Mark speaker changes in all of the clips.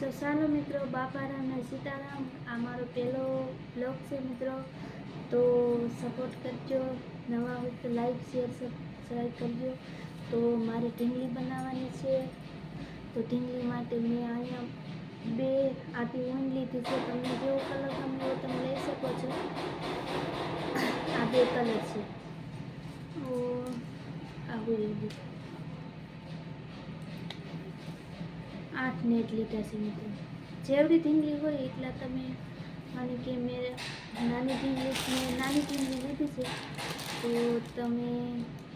Speaker 1: સો ચાલો મિત્રો, બાપારામ અને સીતારામ, આ મારો પહેલો બ્લોગ છે મિત્રો. તો સપોર્ટ કરજો, નવા હોય તો લાઈક શેર સબસ્ક્રાઈબ કરજો. તો મારે ઢીંગલી બનાવવાની છે. તો ઢીંગલી માટે મેં અહીંયા બે આટી ઊન લીધી છે. તમને જેવો કલર ગમે એવો તમે લઈ શકો છો. આ બે કલર છે. આવું લીધું. આઠ નેટ લીધા છે મિત્રો. જેવડી ઢીંગલી હોય એટલા તમે માની કે મેં નાની ઢીંગલી મેં નાની ઢીંગલી લીધી છે, તો તમે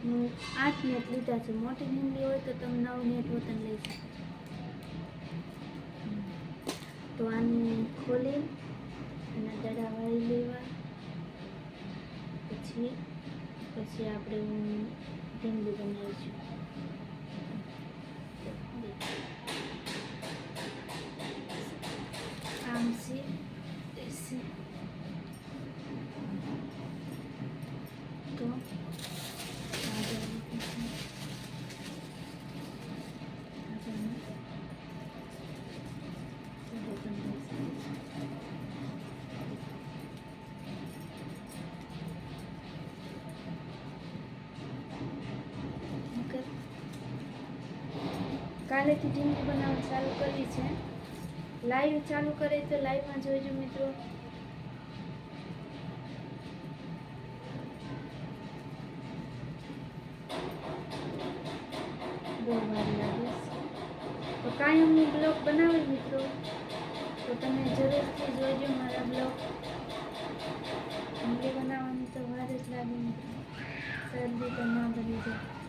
Speaker 1: હું આઠ નેટ લીધા છે. મોટી ઢીંગલી હોય તો તમે નવ નેટ વતન લઈ શકો તો આને ખોલી અને દડા વાળી લેવા. પછી પછી આપણે હું ઢીંગલી બનાવીશું. કાલેથી ઢીંગલી બનાવવાનું ચાલુ કરી છે. લાઈવ ચાલુ કરે તો લાઈવમાં જોઈજો મિત્રો. બહુ વાર તો કાંઈ હું બ્લોગ બનાવે મિત્રો? તો તમે જરૂરથી જોઈજો મારા બ્લોગ. ઢીંગલી બનાવવાની તો વાર જ લાગે મિત્રો. શરદી તો ના બની જાય.